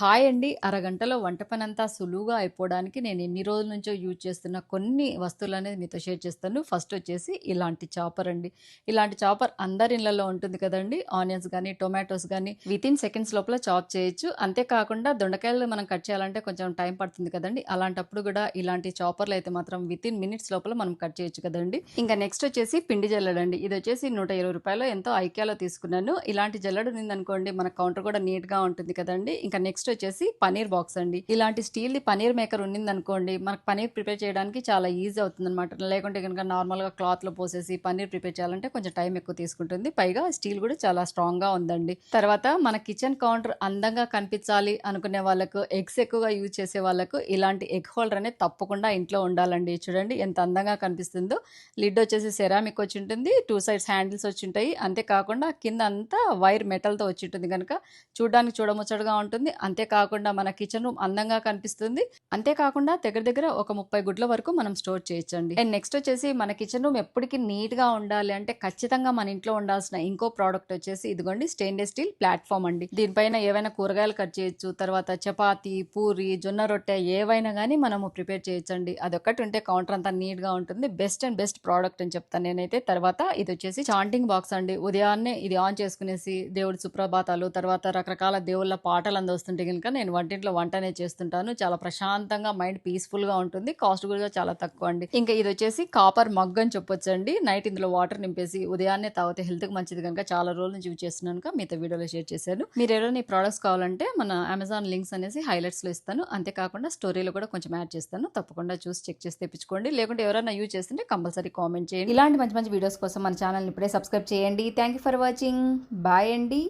Hi అండి. అరగంటలో వంట పనంతా సులువుగా అయిపోవడానికి నేను ఎన్ని రోజుల నుంచో యూజ్ చేస్తున్న కొన్ని వస్తువులనేది మీతో షేర్ చేస్తాను. ఫస్ట్ వచ్చేసి ఇలాంటి చాపర్ అండి. ఇలాంటి చాపర్ అందరి ఇళ్ళలో ఉంటుంది కదండి ఆనియన్స్ కానీ టొమాటోస్ గానీ వితిన్ సెకండ్స్ లోపల చాప్ చేయొచ్చు. అంతే కాకుండా దొండకాయలు మనం కట్ చేయాలంటే కొంచెం టైం పడుతుంది కదండి అలాంటప్పుడు కూడా ఇలాంటి చాపర్లు అయితే మాత్రం వితిన్ మినిట్స్ లోపల మనం కట్ చేయొచ్చు కదండి ఇంకా నెక్స్ట్ వచ్చేసి పిండి జల్లడండి ఇది వచ్చేసి నూట ఇరవై రూపాయలు ఎంతో ఐక్యాలో తీసుకున్నాను. ఇలాంటి జల్లెడ అనుకోండి మన కౌంటర్ కూడా నీట్‌గా ఉంటుంది కదండి ఇంకా నెక్స్ట్ వచ్చేసి పన్నీర్ బాక్స్ అండి. ఇలాంటి స్టీల్ ది పన్నీర్ మేకర్ ఉన్నిందనుకోండి మనకు పన్నీర్ ప్రిపేర్ చేయడానికి చాలా ఈజీ అవుతుందనమాట. లేకుంటే గనుక నార్మల్‌గా క్లాత్‌లో పోసేసి పన్నీర్ ప్రిపేర్ చేయాలంటే కొంచెం టైం ఎక్కువ తీసుకుంటుంది. పైగా స్టీల్ కూడా చాలా స్ట్రాంగ్‌గా ఉందండి. తర్వాత మన కిచెన్ కౌంటర్ అందంగా కనిపించాలి అనుకునే వాళ్ళకు, ఎగ్స్ ఎక్కువగా యూజ్ చేసే వాళ్ళకు ఇలాంటి ఎగ్ హోల్డర్ అనేది తప్పకుండా ఇంట్లో ఉండాలండి. చూడండి ఎంత అందంగా కనిపిస్తుందో. లిడ్ వచ్చేసి సెరామిక్ వచ్చి ఉంటుంది టూ సైడ్స్ హ్యాండిల్స్ వచ్చుంటాయి. అంతే కాకుండా కింద అంతా వైర్ మెటల్‌తో వచ్చుంటుంది గనుక చూడడానికి చూడముచ్చటగా ఉంటుంది. అంతేకాకుండా మన కిచెన్ రూమ్ అందంగా కనిపిస్తుంది. అంతే కాకుండా దగ్గర దగ్గర ఒక 30 గుడ్ల వరకు మనం స్టోర్ చేయొచ్చండి. అండ్ నెక్స్ట్ వచ్చేసి మన కిచెన్ రూమ్ ఎప్పటికి నీట్‌గా ఉండాలి అంటే ఖచ్చితంగా మన ఇంట్లో ఉండాల్సిన ఇంకో ప్రోడక్ట్ వచ్చేసి ఇదిగోండి స్టెయిన్‌లెస్ స్టీల్ ప్లాట్ఫామ్ అండి. దీనిపైన ఏవైనా కూరగాయలు కట్ చేయొచ్చు. తర్వాత చపాతి పూరి, జొన్న రొట్టె ఏవైనా గానీ మనము ప్రిపేర్ చేయొచ్చండి. అదొక్కటి ఉంటే కౌంటర్ అంతా నీట్‌గా ఉంటుంది. బెస్ట్ అండ్ బెస్ట్ ప్రోడక్ట్ అని చెప్తాను నేనైతే. తర్వాత ఇది వచ్చేసి చాంటింగ్ బాక్స్ అండి. ఉదయాన్నే ఇది ఆన్ చేసుకునేసి దేవుడి సుప్రభాతాలు, తర్వాత రకరకాల దేవుళ్ళ పాటలు పాటలందు వస్తుంటే కనుక నేను వంటింట్లో వంట అనేది చేస్తుంటాను. చాలా ప్రశాంతంగా మైండ్ పీస్‌ఫుల్‌గా ఉంటుంది. కాస్ట్ కూడా చాలా తక్కువ అండి. ఇంకా ఇది వచ్చేసి కాపర్ మగ్ అని చెప్పొచ్చండి. నైట్ ఇందులో వాటర్ నింపేసి ఉదయాన్నే తాగితే హెల్త్‌కి మంచిది కనుక చాలా రోజుల నుంచి యూజ్ చేస్తున్నాను మీతో వీడియోలో షేర్ చేశాను. మీరు ఎవరైనా ఈ ప్రొడక్ట్స్ కావాలంటే మన అమెజాన్ లింక్స్ అనేసి హైలైట్స్‌లో ఇస్తాను. అంతే కాకుండా స్టోరీలో కూడా కొంచెం యాడ్ చేస్తాను. తప్పకుండా చూసి చెక్ చేసి తెప్పించుకోండి. లేకుంటే ఎవరైనా యూజ్ చేస్తుంటే కంపల్సరీ కామెంట్ చేయండి. ఇలాంటి మంచి మంచి వీడియోస్ కోసం మన ఛానల్‌ని ఇప్పుడే సబ్స్క్రైబ్ చేయండి. Thank you for watching. Bye అండి.